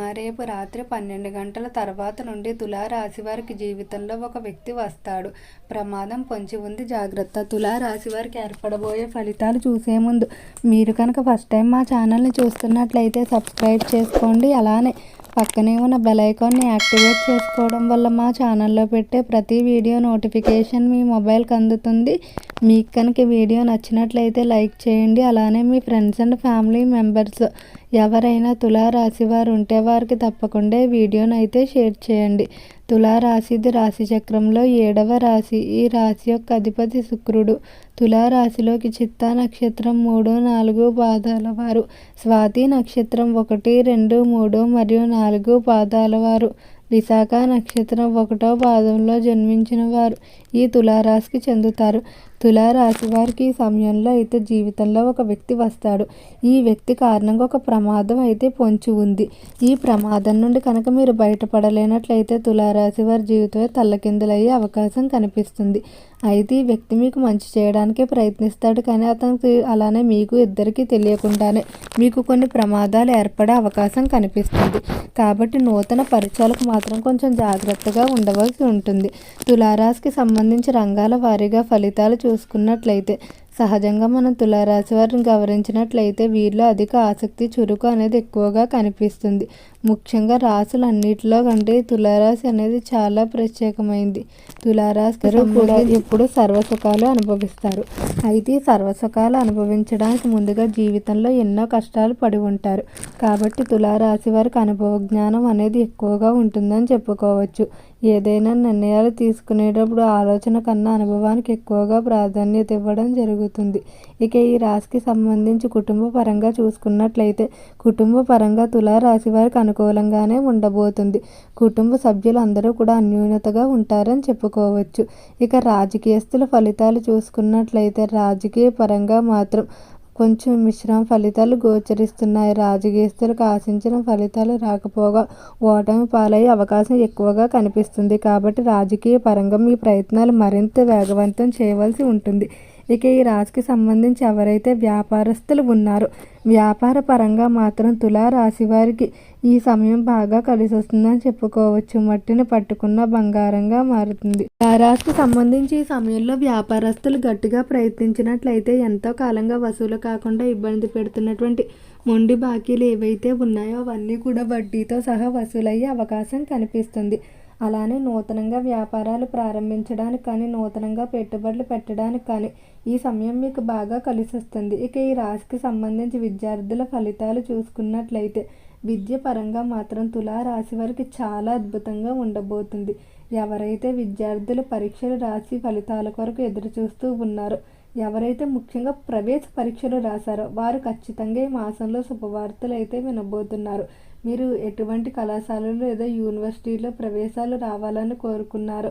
రేపు రాత్రి పన్నెండు గంటల తర్వాత నుండి తులారాశి వారికి జీవితంలో ఒక వ్యక్తి వస్తాడు. ప్రమాదం పొంచి ఉంది. జాగ్రత్త. తులారాశి వారికి ఏర్పడబోయే ఫలితాలు చూసే ముందు మీరు కనుక ఫస్ట్ టైం మా ఛానల్ని చూస్తున్నట్లయితే సబ్స్క్రైబ్ చేసుకోండి. అలానే పక్కనే ఉన్న బెల్ ఐకాన్ని యాక్టివేట్ చేసుకోవడం వల్ల మా ఛానల్లో పెట్టే ప్రతి వీడియో నోటిఫికేషన్ మీ మొబైల్కి అందుతుంది. మీకు కనుక వీడియో నచ్చినట్లయితే లైక్ చేయండి. అలానే మీ ఫ్రెండ్స్ అండ్ ఫ్యామిలీ మెంబర్స్ ఎవరైనా తులారాశి వారు ఉంటే వారికి తప్పకుండా ఈ అయితే షేర్ చేయండి. తులారాశిది రాశి చక్రంలో ఏడవ రాశి. ఈ రాశి యొక్క అధిపతి శుక్రుడు. తులారాశిలోకి చిత్తా నక్షత్రం మూడు నాలుగు పాదాల వారు. స్వాతి నక్షత్రం ఒకటి రెండు మూడు మరియు నాలుగు పాదాల వారు. విశాఖ నక్షత్రం ఒకటో పాదంలో జన్మించిన వారు. ఈ తులారాశికి చెందుతారు. తులారాశి వారికి ఈ సమయంలో అయితే జీవితంలో ఒక వ్యక్తి వస్తాడు. ఈ వ్యక్తి కారణంగా ఒక ప్రమాదం అయితే పొంచి ఉంది. ఈ ప్రమాదం నుండి కనుక మీరు బయటపడలేనట్లయితే తులారాశి వారి జీవితమే తల్లకిందులయ్యే అవకాశం కనిపిస్తుంది. అయితే ఈ వ్యక్తి మీకు మంచి చేయడానికే ప్రయత్నిస్తాడు కానీ అతనికి అలానే మీకు ఇద్దరికి తెలియకుండానే మీకు కొన్ని ప్రమాదాలు ఏర్పడే అవకాశం కనిపిస్తుంది. కాబట్టి నూతన పరిచయాలకు మాత్రం కొంచెం జాగ్రత్తగా ఉండవలసి ఉంటుంది. తులారాశికి సంబంధించి రంగాల వారీగా ఫలితాలు చూసుకున్నట్లయితే సహజంగా మనం తులారాశి వారిని గౌరవించినట్లయితే వీరిలో అధిక ఆసక్తి చురుకు అనేది ఎక్కువగా కనిపిస్తుంది. ముఖ్యంగా రాసులన్నిటిలో కంటే తులారాశి అనేది చాలా ప్రత్యేకమైంది. తులారాశి గారు కూడా ఎప్పుడు సర్వసుఖాలు అనుభవిస్తారు. అయితే సర్వసుఖాలు అనుభవించడానికి ముందుగా జీవితంలో ఎన్నో కష్టాలు పడి ఉంటారు. కాబట్టి తులారాశి వారికి అనుభవ జ్ఞానం అనేది ఎక్కువగా ఉంటుందని చెప్పుకోవచ్చు. ఏదైనా నిర్ణయాలు తీసుకునేటప్పుడు ఆలోచన కన్నా అనుభవానికి ఎక్కువగా ప్రాధాన్యత ఇవ్వడం జరుగుతుంది. ఇక ఈ రాశికి సంబంధించి కుటుంబ పరంగా చూసుకున్నట్లయితే కుటుంబ పరంగా తులారాశి వారికి అనుకూలంగానే ఉండబోతుంది. కుటుంబ సభ్యులు అందరూ కూడా అన్యూనతగా ఉంటారని చెప్పుకోవచ్చు. ఇక రాజకీయస్తుల ఫలితాలు చూసుకున్నట్లయితే రాజకీయ పరంగా మాత్రం కొంచెం మిశ్రమ ఫలితాలు గోచరిస్తున్నాయి. రాజకీయస్తులకు ఆశించిన ఫలితాలు రాకపోగా ఓటమి పాలయ్యే అవకాశం ఎక్కువగా కనిపిస్తుంది. కాబట్టి రాజకీయ పరంగా మీ ప్రయత్నాలు మరింత వేగవంతం చేయవలసి ఉంటుంది. ఇక ఈ రాశికి సంబంధించి ఎవరైతే వ్యాపారస్తులు ఉన్నారో వ్యాపార పరంగా మాత్రం తులారాశి వారికి ఈ సమయం బాగా కలిసి వస్తుందని చెప్పుకోవచ్చు. మట్టిని పట్టుకున్న బంగారంగా మారుతుంది. ఆ రాశికి సంబంధించి ఈ సమయంలో వ్యాపారస్తులు గట్టిగా ప్రయత్నించినట్లయితే ఎంతో కాలంగా వసూలు కాకుండా ఇబ్బంది పెడుతున్నటువంటి మొండి బాకీలు ఏవైతే ఉన్నాయో అవన్నీ కూడా వడ్డీతో సహా వసూలయ్యే అవకాశం కనిపిస్తుంది. అలానే నూతనంగా వ్యాపారాలు ప్రారంభించడానికి కానీ నూతనంగా పెట్టుబడులు పెట్టడానికి కానీ ఈ సమయం మీకు బాగా కలిసి వస్తుంది ఇక ఈ రాశికి సంబంధించి విద్యార్థుల ఫలితాలు చూసుకున్నట్లయితే విద్య పరంగా మాత్రం తులా రాశి వారికి చాలా అద్భుతంగా ఉండబోతుంది. ఎవరైతే విద్యార్థులు పరీక్షలు రాసి ఫలితాల కొరకు ఎదురు చూస్తూ ఉన్నారో ఎవరైతే ముఖ్యంగా ప్రవేశ పరీక్షలు రాశారో వారు ఖచ్చితంగా ఈ మాసంలో శుభవార్తలు అయితే వినబోతున్నారు. మీరు ఎటువంటి కళాశాలలో లేదా యూనివర్సిటీలో ప్రవేశాలు రావాలని కోరుకున్నారో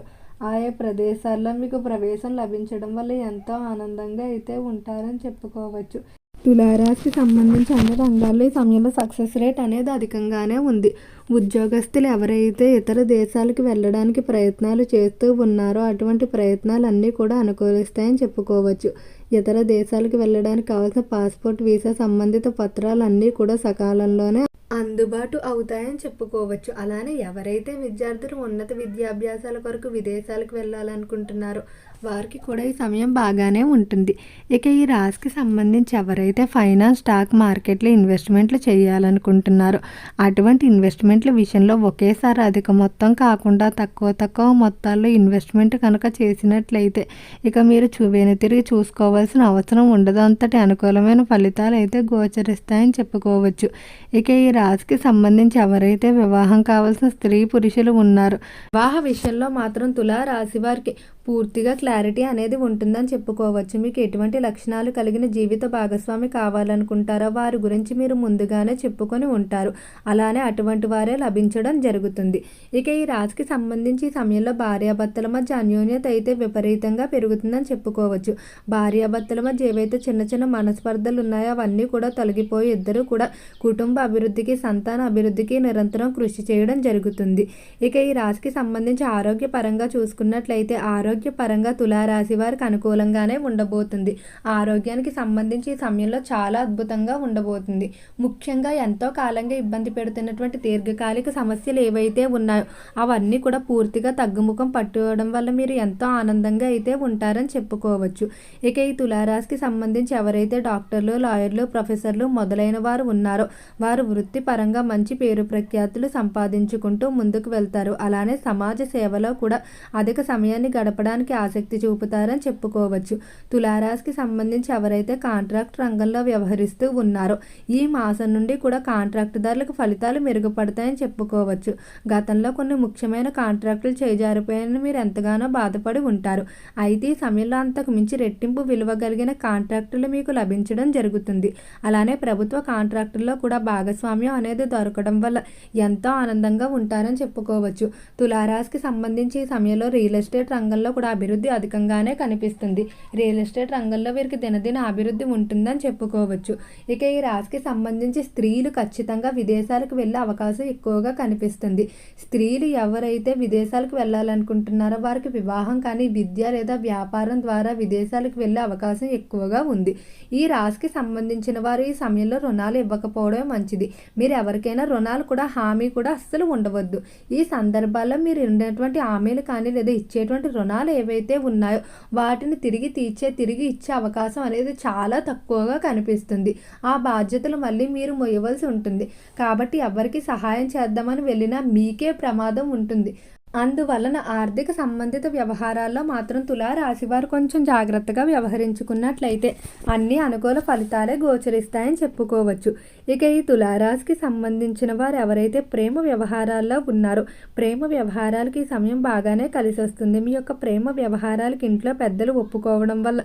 ఆయా ప్రదేశాల్లో మీకు ప్రవేశం లభించడం వల్ల ఎంతో ఆనందంగా అయితే ఉంటారని చెప్పుకోవచ్చు. తులారాశికి సంబంధించి అన్ని రంగాల్లో ఈ సమయంలో సక్సెస్ రేట్ అనేది అధికంగానే ఉంది. ఉద్యోగస్తులు ఎవరైతే ఇతర దేశాలకు వెళ్ళడానికి ప్రయత్నాలు చేస్తూ ఉన్నారో అటువంటి ప్రయత్నాలు అన్నీ కూడా అనుకూలిస్తాయని చెప్పుకోవచ్చు. ఇతర దేశాలకు వెళ్ళడానికి కావాల్సిన పాస్పోర్ట్ వీసా సంబంధిత పత్రాలన్నీ కూడా సకాలంలోనే అందుబాటు అవుతాయని చెప్పుకోవచ్చు. అలానే ఎవరైతే విద్యార్థులు ఉన్నత విద్యాభ్యాసాల కొరకు విదేశాలకు వెళ్ళాలనుకుంటున్నారో వారికి కూడా ఈ సమయం బాగానే ఉంటుంది. ఇక ఈ రాశికి సంబంధించి ఎవరైతే ఫైనాన్స్ స్టాక్ మార్కెట్లో ఇన్వెస్ట్మెంట్లు చేయాలనుకుంటున్నారో అటువంటి ఇన్వెస్ట్మెంట్ల విషయంలో ఒకేసారి అధిక మొత్తం కాకుండా తక్కువ తక్కువ మొత్తాల్లో ఇన్వెస్ట్మెంట్ కనుక చేసినట్లయితే ఇక మీరు చూవేని తిరిగి చూసుకోవాల్సిన అవసరం ఉండదు. అంతటి అనుకూలమైన ఫలితాలు అయితే గోచరిస్తాయని చెప్పుకోవచ్చు. ఇక ఈ రాశికి సంబంధించి ఎవరైతే వివాహం కావాల్సిన స్త్రీ పురుషులు ఉన్నారు వివాహ విషయంలో మాత్రం తులా రాశి వారికి పూర్తిగా క్లారిటీ అనేది ఉంటుందని చెప్పుకోవచ్చు. మీకు ఎటువంటి లక్షణాలు కలిగిన జీవిత భాగస్వామి కావాలనుకుంటారో వారి గురించి మీరు ముందుగానే చెప్పుకొని ఉంటారు. అలానే అటువంటి వారే లభించడం జరుగుతుంది. ఇక ఈ రాశికి సంబంధించి ఈ సమయంలో భార్యాభర్తల మధ్య అన్యోన్యత అయితే విపరీతంగా పెరుగుతుందని చెప్పుకోవచ్చు. భార్యాభర్తల మధ్య ఏవైతే చిన్న చిన్న మనస్పర్ధలు ఉన్నాయో అవన్నీ కూడా తొలగిపోయి ఇద్దరు కూడా కుటుంబ అభివృద్ధికి సంతాన అభివృద్ధికి నిరంతరం కృషి చేయడం జరుగుతుంది. ఇక ఈ రాశికి సంబంధించి ఆరోగ్యపరంగా చూసుకున్నట్లయితే ఆరోగ్య ఆరోగ్యపరంగా తులారాశి వారికి అనుకూలంగానే ఉండబోతుంది. ఆరోగ్యానికి సంబంధించి ఈ సమయంలో చాలా అద్భుతంగా ఉండబోతుంది. ముఖ్యంగా ఎంతో కాలంగా ఇబ్బంది పెడుతున్నటువంటి దీర్ఘకాలిక సమస్యలు ఏవైతే ఉన్నాయో అవన్నీ కూడా పూర్తిగా తగ్గుముఖం పట్టుకోవడం వల్ల మీరు ఎంతో ఆనందంగా అయితే ఉంటారని చెప్పుకోవచ్చు. ఇక ఈ తులారాశికి సంబంధించి ఎవరైతే డాక్టర్లు లాయర్లు ప్రొఫెసర్లు మొదలైన వారు ఉన్నారో వారు వృత్తిపరంగా మంచి పేరు ప్రఖ్యాతులు సంపాదించుకుంటూ ముందుకు వెళ్తారు. అలానే సమాజ సేవలో కూడా అధిక సమయాన్ని గడపడానికి ఆసక్తి చూపుతారని చెప్పుకోవచ్చు. తులారాశికి సంబంధించి ఎవరైతే కాంట్రాక్ట్ రంగంలో వ్యవహరిస్తూ ఉన్నారో ఈ మాసం నుండి కూడా కాంట్రాక్టుదారులకు ఫలితాలు మెరుగుపడతాయని చెప్పుకోవచ్చు. గతంలో కొన్ని ముఖ్యమైన కాంట్రాక్టులు చేజారిపోయాయని మీరు ఎంతగానో బాధపడి ఉంటారు. అయితే ఈ సమయంలో అంతకు మించి రెట్టింపు విలువ కలిగిన కాంట్రాక్టులు మీకు లభించడం జరుగుతుంది. అలానే ప్రభుత్వ కాంట్రాక్టుల్లో కూడా భాగస్వామ్యం అనేది దొరకడం వల్ల ఎంతో ఆనందంగా ఉంటారని చెప్పుకోవచ్చు. తులారాశికి సంబంధించి ఈ సమయంలో రియల్ ఎస్టేట్ రంగంలో కూడా అభివృద్ధి అధికంగానే కనిపిస్తుంది. రియల్ ఎస్టేట్ రంగంలో వీరికి దినదిన అభివృద్ధి ఉంటుందని చెప్పుకోవచ్చు. ఇక ఈ రాశికి సంబంధించి స్త్రీలు ఖచ్చితంగా విదేశాలకు వెళ్ళే అవకాశం ఎక్కువగా కనిపిస్తుంది. స్త్రీలు ఎవరైతే విదేశాలకు వెళ్ళాలనుకుంటున్నారో వారికి వివాహం కానీ విద్య లేదా వ్యాపారం ద్వారా విదేశాలకు వెళ్ళే అవకాశం ఎక్కువగా ఉంది. ఈ రాశికి సంబంధించిన వారు ఈ సమయంలో రుణాలు ఇవ్వకపోవడమే మంచిది. మీరు ఎవరికైనా రుణాలు కూడా హామీ కూడా అస్సలు ఉండవద్దు. ఈ సందర్భాల్లో మీరు ఉండేటువంటి హామీలు కానీ లేదా ఇచ్చేటువంటి రుణాలు ఏవైతే ఉన్నాయో వాటిని తిరిగి తీర్చే తిరిగి ఇచ్చే అవకాశం అనేది చాలా తక్కువగా కనిపిస్తుంది. ఆ బాధ్యతలు మళ్ళీ మీరు మొయ్యవలసి ఉంటుంది. కాబట్టి ఎవరికి సహాయం చేద్దామని వెళ్ళినా మీకే ప్రమాదం ఉంటుంది. అందువలన ఆర్థిక సంబంధిత వ్యవహారాల్లో మాత్రం తులా రాశివారు కొంచెం జాగ్రత్తగా వ్యవహరించుకున్నట్లయితే అన్ని అనుకూల ఫలితాలే గోచరిస్తాయని చెప్పుకోవచ్చు. ఇక ఈ తులారాశికి సంబంధించిన వారు ఎవరైతే ప్రేమ వ్యవహారాల్లో ఉన్నారో ప్రేమ వ్యవహారాలకి ఈ సమయం బాగానే కలిసి వస్తుంది. మీ యొక్క ప్రేమ వ్యవహారాలకి ఇంట్లో పెద్దలు ఒప్పుకోవడం వల్ల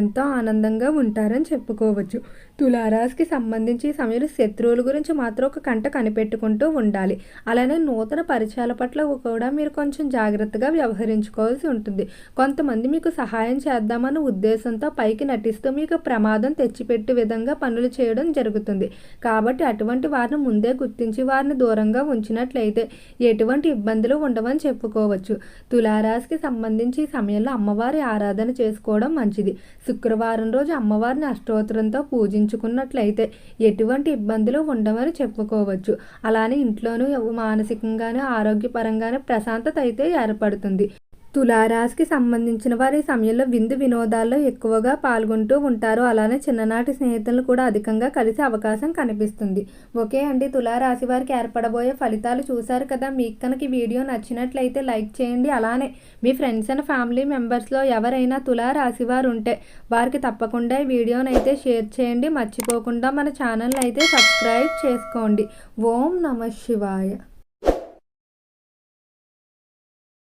ఎంతో ఆనందంగా ఉంటారని చెప్పుకోవచ్చు. తులారాశికి సంబంధించి ఈ సమయంలో శత్రువుల గురించి మాత్రం ఒక కంట కనిపెట్టుకుంటూ ఉండాలి. అలానే నూతన పరిచయాల పట్ల కూడా మీరు కొంచెం జాగ్రత్తగా వ్యవహరించుకోవాల్సి ఉంటుంది. కొంతమంది మీకు సహాయం చేద్దామన్న ఉద్దేశంతో పైకి నటిస్తూ మీకు ప్రమాదం తెచ్చిపెట్టే విధంగా పనులు చేయడం జరుగుతుంది. కాబట్టి అటువంటి వారిని ముందే గుర్తించి వారిని దూరంగా ఉంచినట్లయితే ఎటువంటి ఇబ్బందులు ఉండవని చెప్పుకోవచ్చు. తులారాశికి సంబంధించి ఈ సమయంలో అమ్మవారి ఆరాధన చేసుకోవడం మంచిది. శుక్రవారం రోజు అమ్మవారిని అష్టోత్తరంతో పూజించుకున్నట్లయితే ఎటువంటి ఇబ్బందులు ఉండవని చెప్పుకోవచ్చు. అలానే ఇంట్లోనూ మానసికంగానూ ఆరోగ్యపరంగానే ప్రశాంతత అయితే ఏర్పడుతుంది. తులారాశికి సంబంధించిన వారు ఈ సమయంలో విందు వినోదాల్లో ఎక్కువగా పాల్గొంటూ ఉంటారు. అలానే చిన్ననాటి స్నేహితులు కూడా అధికంగా కలిసే అవకాశం కనిపిస్తుంది. ఓకే అండి తులారాశి వారికి ఏర్పడబోయే ఫలితాలు చూశారు కదా? మీకు కనుక వీడియో నచ్చినట్లయితే లైక్ చేయండి. అలానే మీ ఫ్రెండ్స్ అండ్ ఫ్యామిలీ మెంబర్స్లో ఎవరైనా తులారాశి వారు ఉంటే వారికి తప్పకుండా ఈ వీడియోని అయితే షేర్ చేయండి. మర్చిపోకుండా మన ఛానల్ అయితే సబ్స్క్రైబ్ చేసుకోండి. ఓం నమ శివాయ.